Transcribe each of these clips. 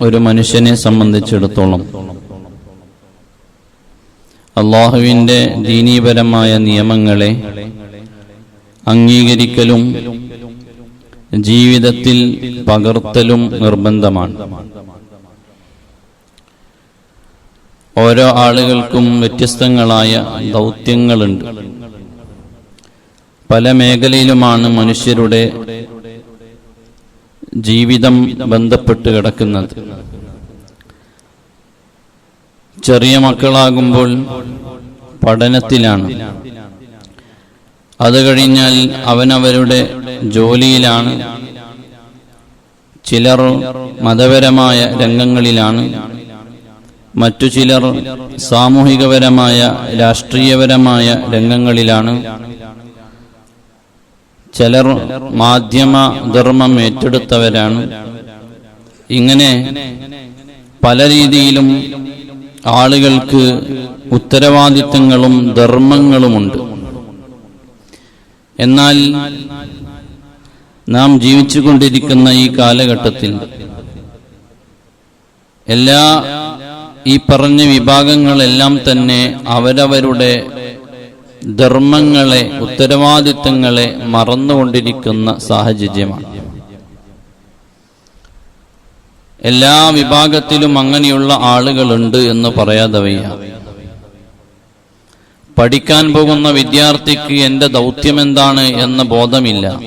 ഒരു മനുഷ്യനെ സംബന്ധിച്ചിടത്തോളം. അള്ളാഹുവിന്റെ ദീനീപരമായ നിയമങ്ങളെ അംഗീകരിക്കലും ജീവിതത്തിൽ പകർത്തലും നിർബന്ധമാണ്. ഓരോ ആളുകൾക്കും വ്യത്യസ്തങ്ങളായ ദൗത്യങ്ങളുണ്ട്. പല മേഖലയിലുമാണ് മനുഷ്യരുടെ ജീവിതം ബന്ധപ്പെട്ട് കിടക്കുന്നത്. ചെറിയ മക്കളാകുമ്പോൾ പഠനത്തിലാണ്. അത് കഴിഞ്ഞാൽ അവനവരുടെ ജോലിയിലാണ്. ചിലർ മതപരമായ രംഗങ്ങളിലാണ്. മറ്റു ചിലർ സാമൂഹികപരമായ രാഷ്ട്രീയപരമായ രംഗങ്ങളിലാണ്. ചിലർ മാധ്യമ ധർമ്മം ഏറ്റെടുത്തവരാണ്. ഇങ്ങനെ പല രീതിയിലും ആളുകൾക്ക് ഉത്തരവാദിത്തങ്ങളും ധർമ്മങ്ങളുമുണ്ട്. എന്നാൽ നാം ജീവിച്ചുകൊണ്ടിരിക്കുന്ന ഈ കാലഘട്ടത്തിൽ എല്ലാ ഈ പറഞ്ഞ വിഭാഗങ്ങളെല്ലാം തന്നെ അവരവരുടെ ധർമ്മങ്ങളെ ഉത്തരവാദിത്തങ്ങളെ മറന്നുകൊണ്ടിരിക്കുന്ന സാഹചര്യമാണ്. എല്ലാ വിഭാഗത്തിലും അങ്ങനെയുള്ള ആളുകളുണ്ട് എന്ന് പറയാതെ വയ്യ പഠിക്കാൻ പോകുന്ന വിദ്യാർത്ഥിക്ക് എന്റെ ദൗത്യം എന്താണ് എന്ന ബോധമില്ല.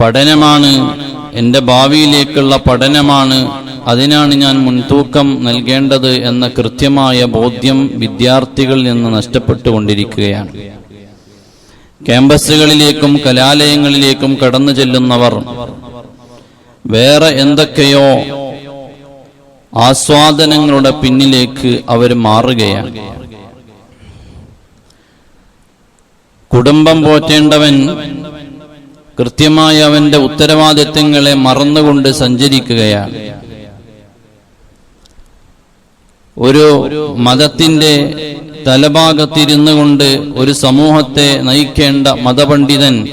പഠനമാണ് എന്റെ ഭാവിയിലേക്കുള്ള പഠനമാണ് അതിനാണ് ഞാൻ മുൻതൂക്കം നൽകേണ്ടത് എന്ന കൃത്യമായ ബോധ്യം വിദ്യാർത്ഥികളിൽ നിന്ന് നഷ്ടപ്പെട്ടുകൊണ്ടിരിക്കുകയാണ്. ക്യാമ്പസുകളിലേക്കും കലാലയങ്ങളിലേക്കും കടന്നു ചെല്ലുന്നവർ വേറെ എന്തൊക്കെയോ ആസ്വാദനങ്ങളുടെ പിന്നിലേക്ക് അവർ മാറുകയാണ്. കുടുംബം പോറ്റേണ്ടവൻ കൃത്യമായി അവന്റെ ഉത്തരവാദിത്വങ്ങളെ മറന്നുകൊണ്ട് സഞ്ചരിക്കുകയാണ്. ഒരു മതത്തിന്റെ തലഭാഗത്തിരുന്നു കൊണ്ട് ഒരു സമൂഹത്തെ നയിക്കേണ്ട മതപണ്ഡിതൻ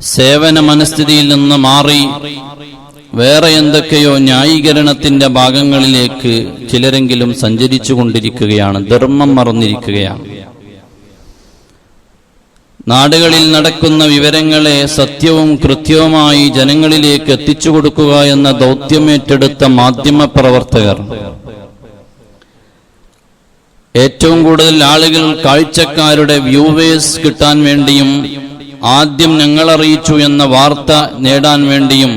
സേവന മനസ്ഥിതിയിൽ നിന്ന് മാറി വേറെ എന്തൊക്കെയോ ന്യായീകരണത്തിന്റെ ഭാഗങ്ങളിലേക്ക് ചിലരെങ്കിലും സഞ്ചരിച്ചു കൊണ്ടിരിക്കുകയാണ് ധർമ്മം മറന്നിരിക്കുകയാണ്. നാടുകളിൽ നടക്കുന്ന വിവരങ്ങളെ സത്യവും കൃത്യവുമായി ജനങ്ങളിലേക്ക് എത്തിച്ചു കൊടുക്കുക എന്ന ദൗത്യമേറ്റെടുത്ത മാധ്യമ പ്രവർത്തകർ. ഏറ്റവും കൂടുതൽ ആളുകൾ കാഴ്ചക്കാരുടെ വ്യൂവേഴ്സ് കിട്ടാൻ വേണ്ടിയും ആദ്യം ഞങ്ങളറിയിച്ചു എന്ന വാർത്ത നേടാൻ വേണ്ടിയും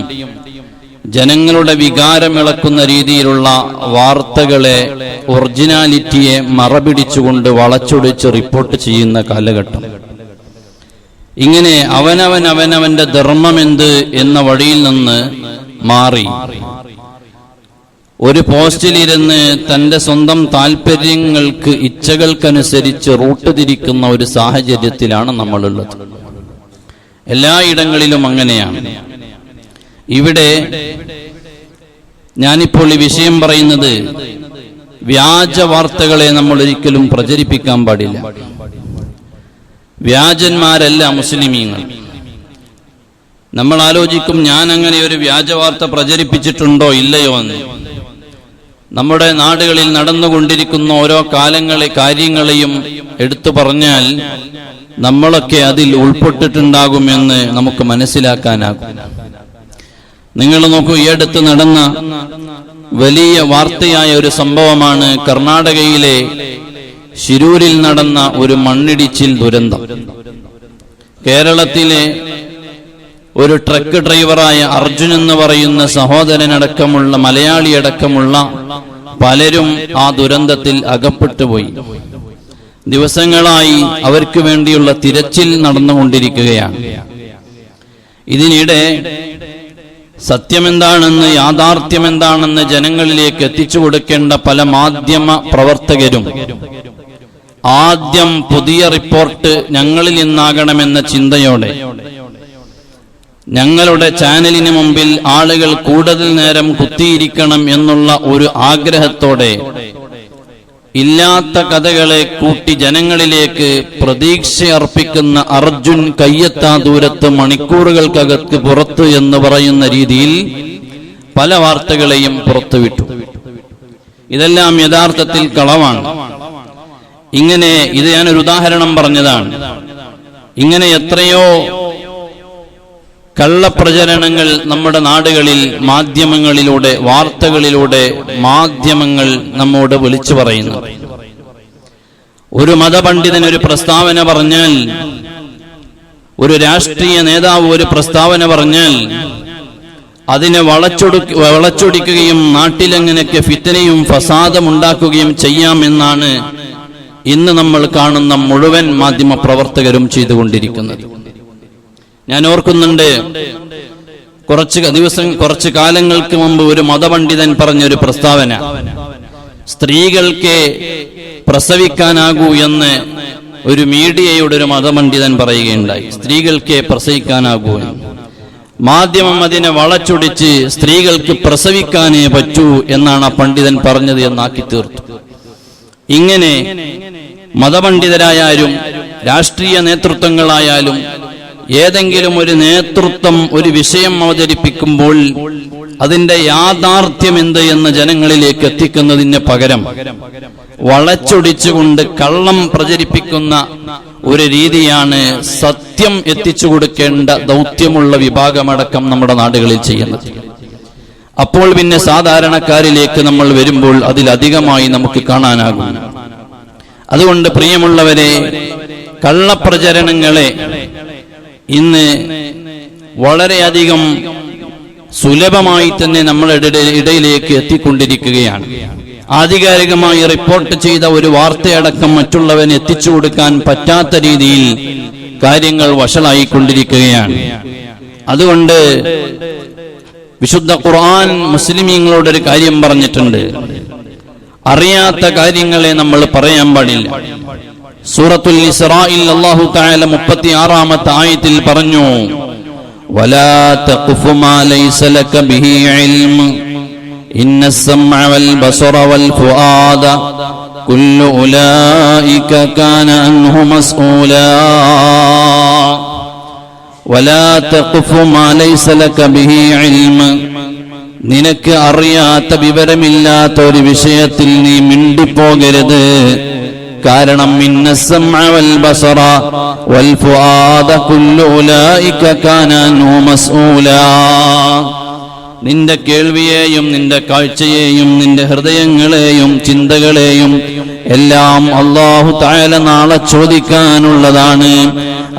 ജനങ്ങളുടെ വികാരമിളക്കുന്ന രീതിയിലുള്ള വാർത്തകളെ ഒറിജിനാലിറ്റിയെ മറപിടിച്ചുകൊണ്ട് വളച്ചൊടിച്ച് റിപ്പോർട്ട് ചെയ്യുന്ന കാലഘട്ടം. ഇങ്ങനെ അവനവൻ അവനവന്റെ ധർമ്മമെന്ത് എന്ന വഴിയിൽ നിന്ന് മാറി. ഒരു പോസ്റ്റിലിരുന്ന് തന്റെ സ്വന്തം താല്പര്യങ്ങൾക്ക് ഇച്ഛകൾക്കനുസരിച്ച് റൂട്ട് തിരിക്കുന്ന ഒരു സാഹചര്യത്തിലാണ് നമ്മളുള്ളത്. എല്ലായിടങ്ങളിലും അങ്ങനെയാണ്. ഇവിടെ ഞാനിപ്പോൾ ഈ വിഷയം പറയുന്നത് വ്യാജ വാർത്തകളെ നമ്മൾ ഒരിക്കലും പ്രചരിപ്പിക്കാൻ പാടില്ല. വ്യാജന്മാരല്ല മുസ്ലിമീങ്ങൾ. നമ്മൾ ആലോചിക്കും ഞാൻ അങ്ങനെ ഒരു വ്യാജവാർത്ത പ്രചരിപ്പിച്ചിട്ടുണ്ടോ ഇല്ലയോ എന്ന്. നമ്മുടെ നാടുകളിൽ നടന്നുകൊണ്ടിരിക്കുന്ന ഓരോ കാലങ്ങളെ കാര്യങ്ങളെയും എടുത്തു പറഞ്ഞാൽ നമ്മളൊക്കെ അതിൽ ഉൾപ്പെട്ടിട്ടുണ്ടാകുമെന്ന് നമുക്ക് മനസ്സിലാക്കാനാകും. നിങ്ങൾ നോക്കൂ ഈ അടുത്ത് നടന്ന വലിയ വാർത്തയായ ഒരു സംഭവമാണ് കർണാടകയിലെ ശിരൂരിൽ നടന്ന ഒരു മണ്ണിടിച്ചിൽ ദുരന്തം. കേരളത്തിലെ ഒരു ട്രക്ക് ഡ്രൈവറായ അർജുൻ എന്ന് പറയുന്ന സഹോദരനടക്കമുള്ള മലയാളി അടക്കമുള്ള പലരും ആ ദുരന്തത്തിൽ അകപ്പെട്ടുപോയി. ദിവസങ്ങളായി അവർക്ക് വേണ്ടിയുള്ള തിരച്ചിൽ നടന്നുകൊണ്ടിരിക്കുകയാണ്. ഇതിനിടെ സത്യമെന്താണെന്ന് യാഥാർത്ഥ്യമെന്താണെന്ന് ജനങ്ങളിലേക്ക് എത്തിച്ചു കൊടുക്കേണ്ട പല മാധ്യമ പ്രവർത്തകരും ആദ്യം പുതിയ റിപ്പോർട്ട് ഞങ്ങളിൽ നിന്നാകണമെന്ന ചിന്തയോടെ. ഞങ്ങളുടെ ചാനലിന് മുമ്പിൽ ആളുകൾ കൂടുതൽ നേരം കുത്തിയിരിക്കണം എന്നുള്ള ഒരു ആഗ്രഹത്തോടെ ഇല്ലാത്ത കഥകളെ കൂട്ടി ജനങ്ങളിലേക്ക് പ്രതീക്ഷ അർപ്പിക്കുന്ന അർജുൻ കയ്യെത്താ ദൂരത്ത് മണിക്കൂറുകൾക്കകത്ത് പുറത്ത് എന്ന് പറയുന്ന രീതിയിൽ പല വാർത്തകളെയും പുറത്തുവിട്ടു. ഇതെല്ലാം യഥാർത്ഥത്തിൽ കളവാണ്. ഇങ്ങനെ ഇത് ഞാനൊരു ഉദാഹരണം പറഞ്ഞതാണ്. ഇങ്ങനെ എത്രയോ കള്ളപ്രചരണങ്ങൾ നമ്മുടെ നാടുകളിൽ മാധ്യമങ്ങളിലൂടെ വാർത്തകളിലൂടെ മാധ്യമങ്ങൾ നമ്മോട് വിളിച്ചു പറയുന്നു. ഒരു മതപണ്ഡിതൻ ഒരു പ്രസ്താവന പറഞ്ഞാൽ ഒരു രാഷ്ട്രീയ നേതാവ് ഒരു പ്രസ്താവന പറഞ്ഞാൽ അതിനെ വളച്ചൊടു വളച്ചൊടിക്കുകയും നാട്ടിലെങ്ങനെയൊക്കെ ഫിത്തനയും ഫസാദം ഉണ്ടാക്കുകയും ചെയ്യാമെന്നാണ് ഇന്ന് നമ്മൾ കാണുന്ന മുഴുവൻ മാധ്യമ പ്രവർത്തകരും ചെയ്തുകൊണ്ടിരിക്കുന്നത്. ഞാൻ ഓർക്കുന്നുണ്ട് കുറച്ച് ദിവസം കുറച്ച് കാലങ്ങൾക്ക് മുമ്പ് ഒരു മതപണ്ഡിതൻ പറഞ്ഞൊരു പ്രസ്താവന സ്ത്രീകൾക്ക് പ്രസവിക്കാനാകൂ എന്ന് ഒരു മീഡിയയുടെ ഒരു മതപണ്ഡിതൻ പറയുകയുണ്ടായി. സ്ത്രീകൾക്ക് പ്രസവിക്കാനാകൂ മാധ്യമം അതിനെ വളച്ചൊടിച്ച് സ്ത്രീകൾക്ക് പ്രസവിക്കാനേ പറ്റൂ എന്നാണ് ആ പണ്ഡിതൻ പറഞ്ഞത് എന്നാക്കി തീർത്തു ഇങ്ങനെ മതപണ്ഡിതരായാലും രാഷ്ട്രീയ നേതൃത്വങ്ങളായാലും ഏതെങ്കിലും ഒരു നേതൃത്വം ഒരു വിഷയം അവതരിപ്പിക്കുമ്പോൾ അതിന്റെ യാഥാർത്ഥ്യം എന്ത് എന്ന് ജനങ്ങളിലേക്ക് എത്തിക്കുന്നതിന് പകരം വളച്ചൊടിച്ചുകൊണ്ട് കള്ളം പ്രചരിപ്പിക്കുന്ന ഒരു രീതിയാണ് സത്യം എത്തിച്ചു കൊടുക്കേണ്ട ദൗത്യമുള്ള വിഭാഗമടക്കം നമ്മുടെ നാടുകളിൽ ചെയ്യുന്നത്. അപ്പോൾ പിന്നെ സാധാരണക്കാരിലേക്ക് നമ്മൾ വരുമ്പോൾ അതിലധികമായി നമുക്ക് കാണാനാകും. അതുകൊണ്ട് പ്രിയമുള്ളവരെ കള്ളപ്രചരണങ്ങളെ ഇന്ന് വളരെയധികം സുലഭമായി തന്നെ നമ്മളുടെ ഇടയിലേക്ക് എത്തിക്കൊണ്ടിരിക്കുകയാണ്. ആധികാരികമായി റിപ്പോർട്ട് ചെയ്ത ഒരു വാർത്തയടക്കം മറ്റുള്ളവന് എത്തിച്ചു കൊടുക്കാൻ പറ്റാത്ത രീതിയിൽ കാര്യങ്ങൾ വഷളായിക്കൊണ്ടിരിക്കുകയാണ്. അതുകൊണ്ട് വിശുദ്ധ ഖുർആൻ മുസ്ലിമീങ്ങളോട് ഒരു കാര്യം പറഞ്ഞിട്ടുണ്ട്. അറിയാത്ത കാര്യങ്ങളെ നമ്മൾ പറയാൻ പാടില്ല. സൂറത്തുൽ ഇസ്രായിൽ അല്ലാഹു തആല 36ാമത്തെ ആയത്തിൽ പറഞ്ഞു വലാ തഖ്ഫു മാ ലൈസ ലക ولا تقف ما ليس لك به علم നിനക്ക് അറിയാത്ത വിവരമില്ലാത്ത ഒരു വിഷയത്തിൽ നീ മിണ്ടിപ്പോകരുത് കാരണം ഇന്ന السمع والبصر والفؤاد كل أولئك كان عنه مسؤولا നിന്റെ കേൾവിയെയും നിന്റെ കാഴ്ചയെയും നിന്റെ ഹൃദയങ്ങളെയും ചിന്തകളെയും എല്ലാം അള്ളാഹു തായാല നാളെ ചോദിക്കാനുള്ളതാണ്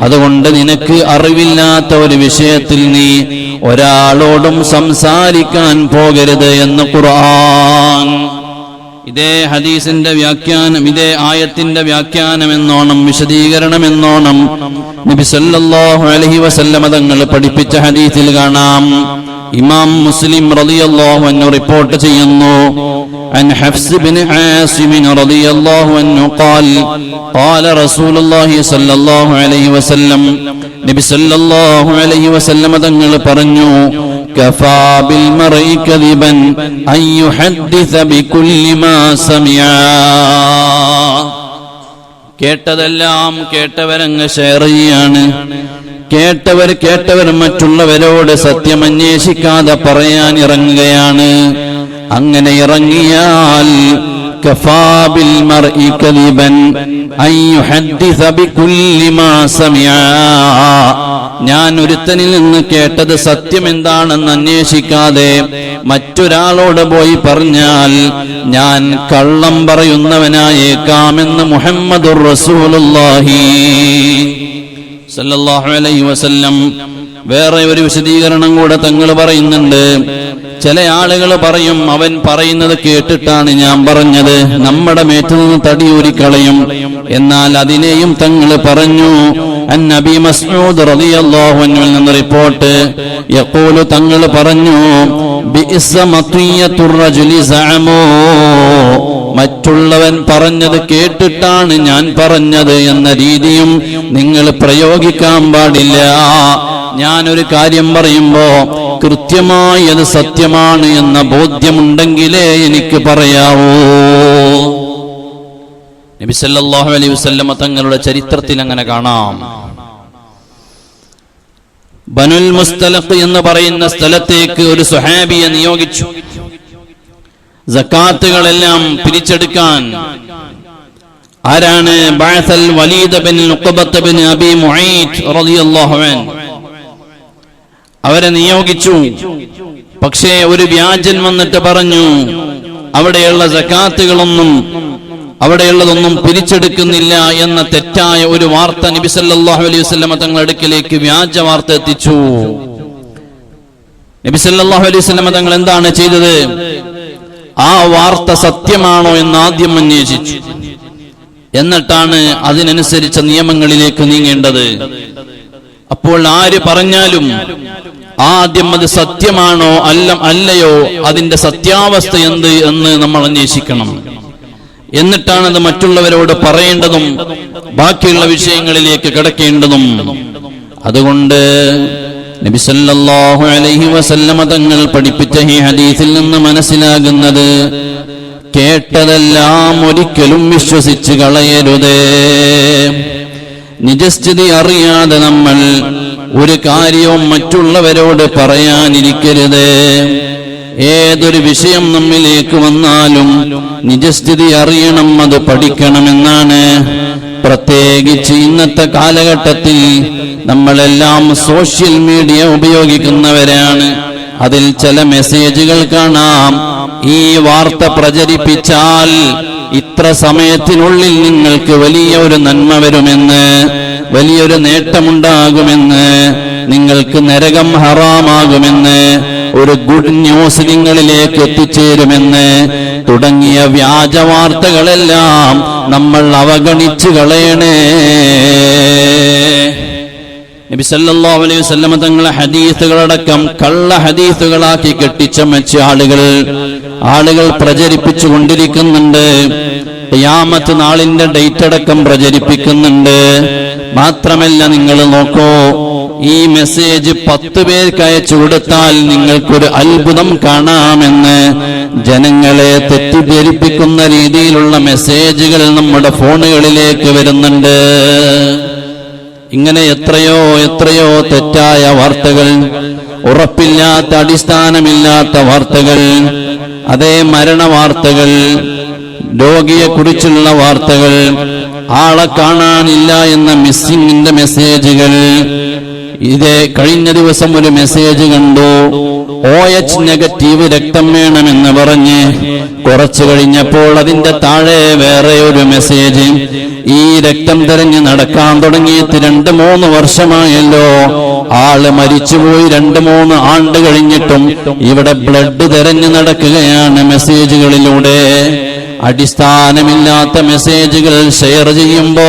അതുകൊണ്ട് നിനക്ക് അറിവില്ലാത്ത ഒരു വിഷയത്തിൽ നീ ഒരാളോടും സംസാരിക്കാൻ പോകരുത് എന്ന് ഖുർആൻ. ഇതേ ഹദീസിന്റെ വ്യാഖ്യാനം ഇതേ ആയത്തിന്റെ വ്യാഖ്യാനം എന്നോണം വിശദീകരണം എന്നോണം. നബി സല്ലല്ലാഹു അലൈഹി വസല്ലമ തങ്ങൾ പഠിപ്പിച്ച ഹദീസിൽ കാണാം. ഇമാം മുസ്ലിം റളിയല്ലാഹു അൻഹു റിപ്പോർട്ട് ചെയ്യുന്നു عن حفص بن عاصم رضي الله عنه قال قال رسول الله صلى الله عليه وسلم നബി സല്ലല്ലാഹു അലൈഹി വസല്ലമ തങ്ങൾ പറഞ്ഞു كفى بالمرء كذبا أن يحدث بكل ما سمع കേട്ടതെല്ലാം കേട്ടവരങ്ങ് ഷെയർ ചെയ്യാണ് കേട്ടവർ കേട്ടവർ മറ്റുള്ളവരോട് സത്യം അന്വേഷിക്കാതെ പറയാൻ ഇറങ്ങുകയാണ്. അങ്ങനെ ഇറങ്ങിയാൽ ഞാൻ ഒരുത്തനിൽ നിന്ന് കേട്ടത് സത്യം എന്താണെന്ന് അന്വേഷിക്കാതെ മറ്റൊരാളോട് പോയി പറഞ്ഞാൽ ഞാൻ കള്ളം പറയുന്നവനായേക്കാമെന്ന് മുഹമ്മദ് റസൂലുള്ളാഹി. സല്ലല്ലാഹു അലൈഹി വസല്ലം വേറെ ഒരു വിശദീകരണം കൂടെ തങ്ങൾ പറയുന്നുണ്ട്. ചില ആളുകൾ പറയും അവൻ പറയുന്നത് കേട്ടിട്ടാണ് ഞാൻ പറഞ്ഞത്. നമ്മുടെ മേറ്റിൽ നിന്ന് തടിയൂരിക്കളയും. എന്നാൽ അതിനെയും തങ്ങൾ പറഞ്ഞു അൻ നബി മസ്ഊദ് റളിയല്ലാഹു നിന്ന് റിപ്പോർട്ട്. യഖൂലു തങ്ങൾ പറഞ്ഞു മറ്റുള്ളവൻ പറഞ്ഞത് കേട്ടിട്ടാണ് ഞാൻ പറഞ്ഞത് എന്ന രീതിയും നിങ്ങൾ പ്രയോഗിക്കാൻ പാടില്ല. ഞാനൊരു കാര്യം പറയുമ്പോ കൃത്യമായി അത് സത്യമാണ് എന്ന ബോധ്യമുണ്ടെങ്കിലേ എനിക്ക് പറയാവൂ. നബി സല്ലല്ലാഹു അലൈഹി വസല്ലമ തങ്ങളുടെ ചരിത്രത്തിൽ അങ്ങനെ കാണാം. ബനുൽ മുസ്തലഖ് എന്ന് പറയുന്ന സ്ഥലത്തേക്ക് ഒരു സുഹാബിയെ നിയോഗിച്ചു. സക്കാത്തുകളെല്ലാം പിരിച്ചെടുക്കാൻ. ആരാണ്? റളിയല്ലാഹു അവരെ നിയോഗിച്ചു. പക്ഷേ ഒരു വ്യാജൻ വന്നിട്ട് പറഞ്ഞു അവിടെയുള്ള സക്കാത്തുകളൊന്നും അവിടെയുള്ളതൊന്നും പിരിച്ചെടുക്കുന്നില്ല എന്ന തെറ്റായ ഒരു വാർത്ത നബിസല്ലാഹു അലൈഹി വസല്ലമ തങ്ങളുടെ അടുക്കിലേക്ക് വ്യാജ വാർത്ത എത്തിച്ചു. നബിസല്ലാഹു അലൈഹി വസല്ലമ തങ്ങൾ എന്താണ് ചെയ്തത്? ആ വാർത്ത സത്യമാണോ എന്ന് ആദ്യം അന്വേഷിച്ചു. എന്നിട്ടാണ് അതിനനുസരിച്ച നിയമങ്ങളിലേക്ക് നീങ്ങേണ്ടത്. അപ്പോൾ ആര് പറഞ്ഞാലും ആദ്യം അത് സത്യമാണോ അല്ല അല്ലയോ അതിന്റെ സത്യാവസ്ഥ എന്ത് എന്ന് നമ്മൾ അന്വേഷിക്കണം. എന്നിട്ടാണ് അത് മറ്റുള്ളവരോട് പറയേണ്ടതും ബാക്കിയുള്ള വിഷയങ്ങളിലേക്ക് കിടക്കേണ്ടതും. അതുകൊണ്ട് നബി സല്ലല്ലാഹു അലൈഹി വസല്ലമ തങ്ങൾ പഠിപ്പിച്ച ഈ ഹദീസിൽ നിന്ന് മനസ്സിലാകുന്നത് കേട്ടതെല്ലാം ഒരിക്കലും വിശ്വസിച്ച് കളയരുതേ. നിജസ്ഥിതി അറിയാതെ നമ്മൾ ഒരു കാര്യവും മറ്റുള്ളവരോട് പറയാനിരിക്കരുത്. ഏതൊരു വിഷയം നമ്മിലേക്ക് വന്നാലും നിജസ്ഥിതി അറിയണം അത് പഠിക്കണമെന്നാണ്. പ്രത്യേകിച്ച് ഇന്നത്തെ കാലഘട്ടത്തിൽ നമ്മളെല്ലാം സോഷ്യൽ മീഡിയ ഉപയോഗിക്കുന്നവരാണ്. അതിൽ ചില മെസ്സേജുകൾ കാണാം. ഈ വാർത്ത പ്രചരിപ്പിച്ചാൽ ഇത്ര സമയത്തിനുള്ളിൽ നിങ്ങൾക്ക് വലിയ ഒരു നന്മ വരുമെന്ന് വലിയൊരു നേട്ടമുണ്ടാകുമെന്ന് നിങ്ങൾക്ക് നരകം ഹറാമാകുമെന്ന് ഒരു ഗുഡ് ന്യൂസ് നിങ്ങളിലേക്ക് എത്തിച്ചേരുമെന്ന് തുടങ്ങിയ വ്യാജ വാർത്തകളെല്ലാം നമ്മൾ അവഗണിച്ചു കളയണേ. നബി സല്ലല്ലാഹു അലൈഹി വസല്ലമ തങ്ങളെ ഹദീസുകളടക്കം കള്ള ഹദീസുകളാക്കി കെട്ടിച്ചമച്ച ആളുകൾ ആളുകൾ പ്രചരിപ്പിച്ചു കൊണ്ടിരിക്കുന്നുണ്ട് ഖിയാമത്ത് നാളിന്റെ ഡേറ്റ് അടക്കം പ്രചരിപ്പിക്കുന്നുണ്ട്. മാത്രമല്ല നിങ്ങൾ നോക്കൂ ഈ മെസ്സേജ് പത്ത് പേർക്ക് അയച്ചു കൊടുത്താൽ നിങ്ങൾക്കൊരു അത്ഭുതം കാണാമെന്ന് ജനങ്ങളെ തെറ്റിദ്ധരിപ്പിക്കുന്ന രീതിയിലുള്ള മെസ്സേജുകൾ നമ്മുടെ ഫോണുകളിലേക്ക് വരുന്നുണ്ട്. ഇങ്ങനെ എത്രയോ എത്രയോ തെറ്റായ വാർത്തകൾ ഉറപ്പില്ലാത്ത അടിസ്ഥാനമില്ലാത്ത വാർത്തകൾ അതേ മരണ വാർത്തകൾ രോഗിയെ കുറിച്ചുള്ള വാർത്തകൾ. ആളെ കാണാനില്ല എന്ന മിസ്സിങ്ങിന്റെ മെസ്സേജുകൾ. ഇതേ കഴിഞ്ഞ ദിവസം ഒരു മെസ്സേജ് കണ്ടു. ഒ എച്ച് നെഗറ്റീവ് രക്തം വേണമെന്ന് പറഞ്ഞ്. കുറച്ചു കഴിഞ്ഞപ്പോൾ അതിന്റെ താഴെ വേറെ ഒരു മെസ്സേജ്. ഈ രക്തം തിരഞ്ഞ് നടക്കാൻ തുടങ്ങിയിട്ട് രണ്ട് മൂന്ന് വർഷമായല്ലോ. ആൾ മരിച്ചുപോയി രണ്ട് മൂന്ന് ആണ്ട് കഴിഞ്ഞിട്ടും ഇവിടെ ബ്ലഡ് തെരഞ്ഞു നടക്കുകയാണ് മെസ്സേജുകളിലൂടെ. അടിസ്ഥാനമില്ലാത്ത മെസ്സേജുകൾ ഷെയർ ചെയ്യുമ്പോ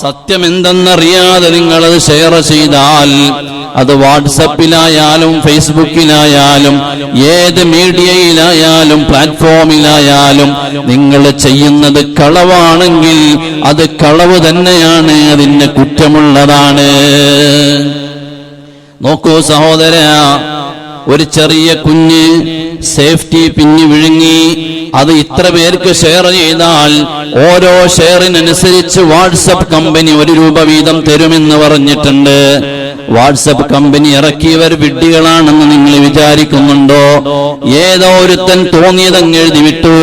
സത്യമെന്തെന്നറിയാതെ നിങ്ങളത് ഷെയർ ചെയ്താൽ അത് വാട്സപ്പിലായാലും ഫേസ്ബുക്കിലായാലും ഏത് മീഡിയയിലായാലും പ്ലാറ്റ്ഫോമിലായാലും നിങ്ങൾ ചെയ്യുന്നത് കളവാണെങ്കിൽ അത് കളവ് തന്നെയാണ് അതിന് കുറ്റമുള്ളതാണ്. നോക്കൂ സഹോദര ഒരു ചെറിയ കുഞ്ഞ് സേഫ്റ്റി പിന്നി വിഴുങ്ങി അത് ഇത്ര പേർക്ക് ഷെയർ ചെയ്താൽ ഓരോ ഷെയറിനനുസരിച്ച് വാട്സപ്പ് കമ്പനി ഒരു രൂപ വീതം തരുമെന്ന് പറഞ്ഞിട്ടുണ്ട്. വാട്സപ്പ് കമ്പനി ഇറക്കിയവർ വിഡ്ഢികളാണെന്ന് നിങ്ങൾ വിചാരിക്കുന്നുണ്ടോ? ഏതോ ഒരുത്തൻ തോന്നിയതങ്ങ് എഴുതി വിട്ടു.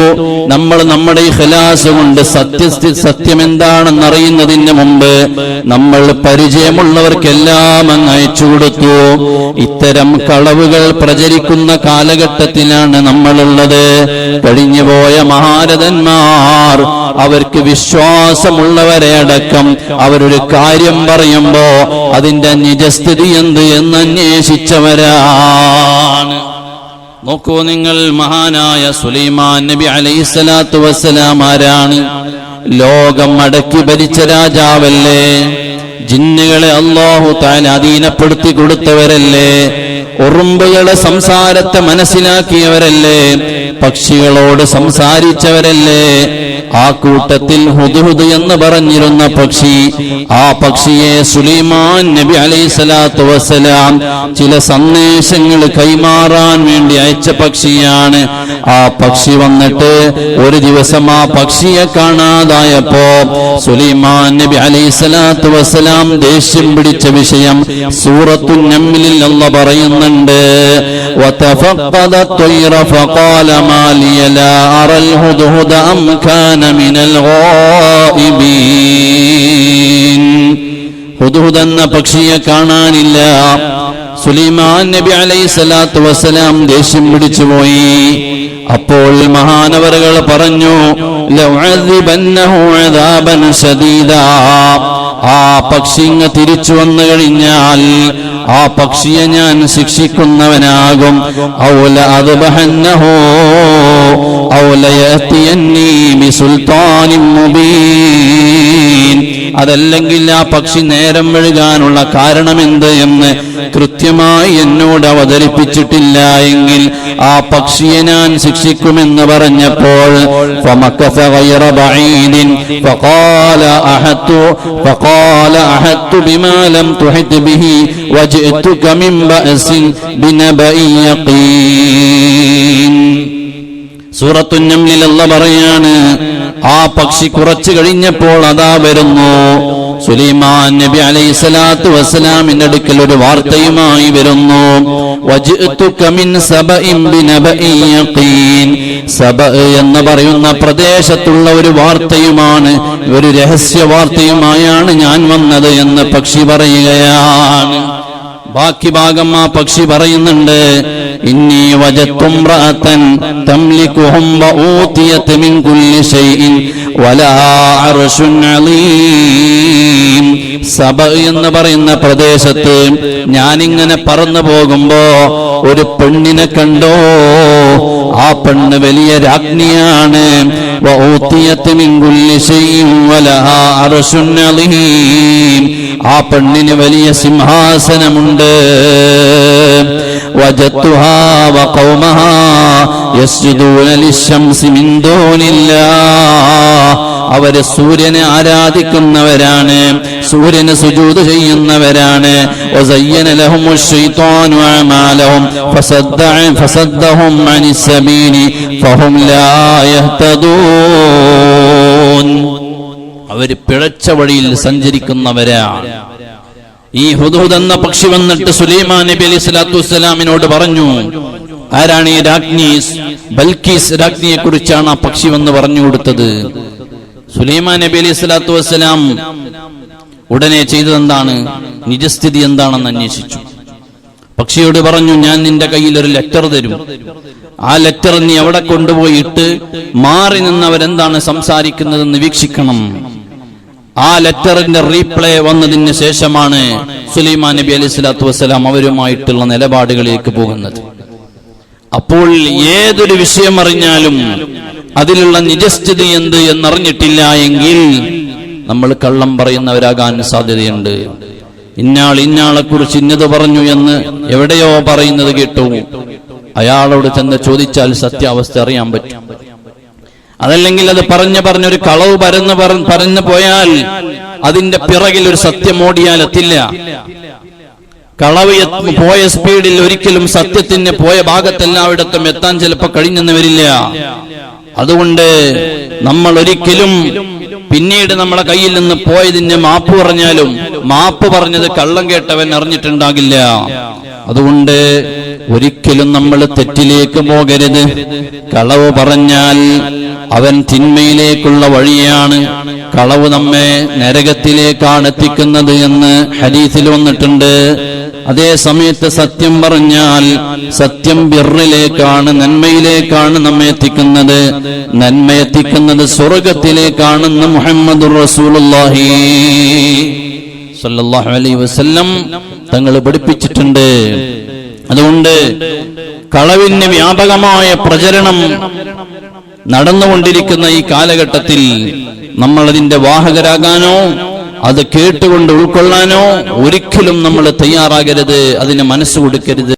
നമ്മൾ നമ്മുടെ ഈ ഖലാസ് കൊണ്ട് സത്യസ്ഥി സത്യം എന്താണെന്ന് അറിയുന്നതിന് മുമ്പ് നമ്മൾ പരിചയമുള്ളവർക്കെല്ലാം അങ്ങ് അയച്ചു കൊടുത്തു. ഇത്തരം കളവുകൾ പ്രചരിക്കുന്ന കാലഘട്ടത്തിലാണ് നമ്മളുള്ളത്. കഴിഞ്ഞുപോയ മഹാരഥന്മാർ അവർക്ക് വിശ്വാസമുള്ളവരെ അടക്കം അവരൊരു കാര്യം പറയുമ്പോ അതിന്റെ നിജസ്ഥിതി എന്ത് എന്ന് അന്വേഷിച്ചവരാണ്. നോക്കൂ നിങ്ങൾ മഹാനായ സുലൈമാൻ നബി അലൈസലാത്തു വസ്സലാം ആരാണ്? ലോകം അടക്കി ഭരിച്ച രാജാവല്ലേ? ജിന്നുകളെ അള്ളാഹു താൻ അധീനപ്പെടുത്തി കൊടുത്തവരല്ലേ? ഉറുമ്പുകളെ സംസാരത്തെ മനസ്സിലാക്കിയവരല്ലേ? പക്ഷികളോട് സംസാരിച്ചവരല്ലേ ആ കൂട്ടത്തിൽ ഹുദുഹുദ് എന്ന് പറഞ്ഞിരുന്ന പക്ഷി ആ പക്ഷിയെ സുലൈമാൻ നബി അലൈഹി സ്വലാത്തു വസ്സലാം ചില സന്ദേശങ്ങൾ കൈമാറാൻ വേണ്ടി അയച്ച പക്ഷിയാണ് ആ പക്ഷി വന്നിട്ട് ഒരു ദിവസം ആ പക്ഷിയെ കാണാതായപ്പോ സുലൈമാൻ നബി അലൈഹി സ്വലാത്തു വസ്സലാം ദേഷ്യം പിടിച്ച വിഷയം സൂറത്തു നമ്മിലിൽ അല്ല പറയുന്നുണ്ട് وتفقد الطير فقال ما لي لا أرى الهدهد أم كان من الغائبين ഹുദുഹുദ് എന്ന പക്ഷിയെ കാണാനില്ല സുലൈമാൻ നബി അലൈഹി സ്വലാത്തു വസ്സലാം ദേഷ്യം പിടിച്ചുപോയി അപ്പോൾ മഹാനവറുകൾ പറഞ്ഞു ലൗഅദിബന്നഹു അദാബൻ ശദീദാ ആ പക്ഷി ഇങ്ങ് തിരിച്ചു വന്നു കഴിഞ്ഞാൽ ആ പക്ഷിയെ ഞാൻ ശിക്ഷിക്കുന്നവനാകും ഔല അദ്ബഹന്നഹു ഔല യഅതിയന്നി ബിസുൽത്താനിൻ മുബീൻ അതല്ലെങ്കിൽ ആ പക്ഷി നേരം വെഴുകാനുള്ള കാരണമെന്ത് എന്ന് കൃത്യമായി എന്നോട് അവതരിപ്പിച്ചിട്ടില്ല എങ്കിൽ ആ പക്ഷിയെ ഞാൻ ശിക്ഷിക്കുമെന്ന് പറഞ്ഞപ്പോൾ فمكث غير بعيد فقال أحدت فقال أحدت بما لم تحط به وجئتك من بأس بنبأ يقين സൂറത്തുന്നമ്ലിൽ അല്ല പറയാണ് ആ പക്ഷി കുറച്ചു കഴിഞ്ഞപ്പോൾ അതാ വരുന്നു സുലൈമാൻ നബി അലൈഹി സ്വലാത്തു വസ്സലാമിന്റെ അടുക്കൽ ഒരു വാർത്തയുമായി വരുന്നു വജിഅ്തുക മിൻ സബഇൻ ബിനബഇൻ യഖീൻ സബ എന്ന് പറയുന്ന പ്രദേശത്തുള്ള ഒരു വാർത്തയുമാണ് ഒരു രഹസ്യ വാർത്തയുമായാണ് ഞാൻ വന്നത് എന്ന് പക്ഷി പറയുകയാണ് ബാക്കി ഭാഗം ആ പക്ഷി പറയുന്നുണ്ട് ഇന്നി വജത്തും സബ എന്ന് പറയുന്ന പ്രദേശത്ത് ഞാനിങ്ങനെ പറന്നു പോകുമ്പോ ഒരു പെണ്ണിനെ കണ്ടോ? ആ പെണ്ണ് വലിയ രാജ്ഞിയാണ് വഊതിയത് മിൻ കുല്ലി ഷൈഇൻ വലാ അർശുൻ അലീം ആ പെണ്ണിന് വലിയ സിംഹാസനമുണ്ട് وجدتها وقومها يسجدون للشمس من دون الله അവർ സൂര്യനെ ആരാധിക്കുന്നവരാണ്. സൂര്യന് സുജൂത് ചെയ്യുന്നവരാണ്. അവർ പിഴച്ച വഴിയിൽ സഞ്ചരിക്കുന്നവരാണ് ഈ ഹുദൂദ് എന്ന പക്ഷി വന്നിട്ട് സുലൈമാൻ നബി അലൈഹി സ്വലാത്തു വസ്സലാമിനോട് പറഞ്ഞു ആരാണ് ഈ രാജ്ഞി? ബൽക്കീസ് രാജ്ഞിയെ കുറിച്ചാണ് ആ പക്ഷി വന്ന് പറഞ്ഞു കൊടുത്തത്. സുലൈമാൻ നബി അലൈഹി സ്വലാത്തു വസ്സലാം ഉടനെ ചെയ്തതെന്താണ്? നിജസ്ഥിതി എന്താണെന്ന് അന്വേഷിച്ചു. പക്ഷിയോട് പറഞ്ഞു ഞാൻ നിന്റെ കയ്യിൽ ഒരു ലെറ്റർ തരും. ആ ലെറ്റർ നീ അവിടെ കൊണ്ടുപോയിട്ട് മാറി നിന്നവരെന്താണ് സംസാരിക്കുന്നതെന്ന് വീക്ഷിക്കണം. ആ ലെറ്ററിന്റെ റീപ്ലേ വന്നതിന് ശേഷമാണ് സുലൈമാൻ നബി അലൈഹി സ്വലാത്തു വസ്സലാം അവരുമായിട്ടുള്ള നിലപാടുകളിലേക്ക് പോകുന്നത്. അപ്പോൾ ഏതൊരു വിഷയം അറിഞ്ഞാലും അതിലുള്ള നിജസ്ഥിതി എന്ത് എന്നറിഞ്ഞിട്ടില്ല എങ്കിൽ നമ്മൾ കള്ളം പറയുന്നവരാകാൻ സാധ്യതയുണ്ട്. ഇന്നാൾ ഇന്നാളെ കുറിച്ച് ഇന്നത് പറഞ്ഞു എന്ന് എവിടെയോ പറയുന്നത് കേട്ടു. അയാളോട് ചെന്ന് ചോദിച്ചാൽ സത്യാവസ്ഥ അറിയാൻ പറ്റും. അതല്ലെങ്കിൽ അത് പറഞ്ഞു പറഞ്ഞൊരു കളവ് പരന്ന് പറ- പറഞ്ഞു പോയാൽ അതിന്റെ പിറകിൽ ഒരു സത്യം ഓടിയാൽ എത്തില്ല. കളവ് പോയ സ്പീഡിൽ ഒരിക്കലും സത്യത്തിന് പോയ ഭാഗത്തെല്ലാവിടത്തും എത്താൻ ചിലപ്പോൾ കഴിഞ്ഞെന്ന് വരില്ല. അതുകൊണ്ട് നമ്മൾ ഒരിക്കലും പിന്നീട് നമ്മളെ കയ്യിൽ നിന്ന് പോയതിന് മാപ്പ് പറഞ്ഞാലും മാപ്പ് പറഞ്ഞത് കള്ളം കേട്ടവൻ അറിഞ്ഞിട്ടുണ്ടാകില്ല. അതുകൊണ്ട് ഒരിക്കലും നമ്മൾ തെറ്റിലേക്ക് പോകരുത്. കളവ് പറഞ്ഞാൽ അവൻ തിന്മയിലേക്കുള്ള വഴിയാണ്. കളവ് നമ്മെ നരകത്തിലേക്കാണ് എത്തിക്കുന്നത് എന്ന് ഹരീസിൽ വന്നിട്ടുണ്ട്. അതേ സമയത്ത് സത്യം പറഞ്ഞാൽ സത്യം ബിറിലേക്കാണ് നന്മയിലേക്കാണ് നമ്മെ എത്തിക്കുന്നത്. നന്മ എത്തിക്കുന്നത് സ്വർഗത്തിലേക്കാണെന്ന് മുഹമ്മദ് റസൂലുള്ളാഹി സല്ലല്ലാഹു അലൈഹി വസല്ലം തങ്ങൾ പഠിപ്പിച്ചിട്ടുണ്ട്. അതുകൊണ്ട് കളവിന് വ്യാപകമായ പ്രചരണം നടന്നുകൊണ്ടിരിക്കുന്ന ഈ കാലഘട്ടത്തിൽ നമ്മൾ അതിന്റെ വാഹകരാകാനോ അത് കേട്ടുകൊണ്ട് ഉൾക്കൊള്ളാനോ? ഒരിക്കലും നമ്മൾ തയ്യാറാകരുത്. അതിന് മനസ്സ് കൊടുക്കരുത്.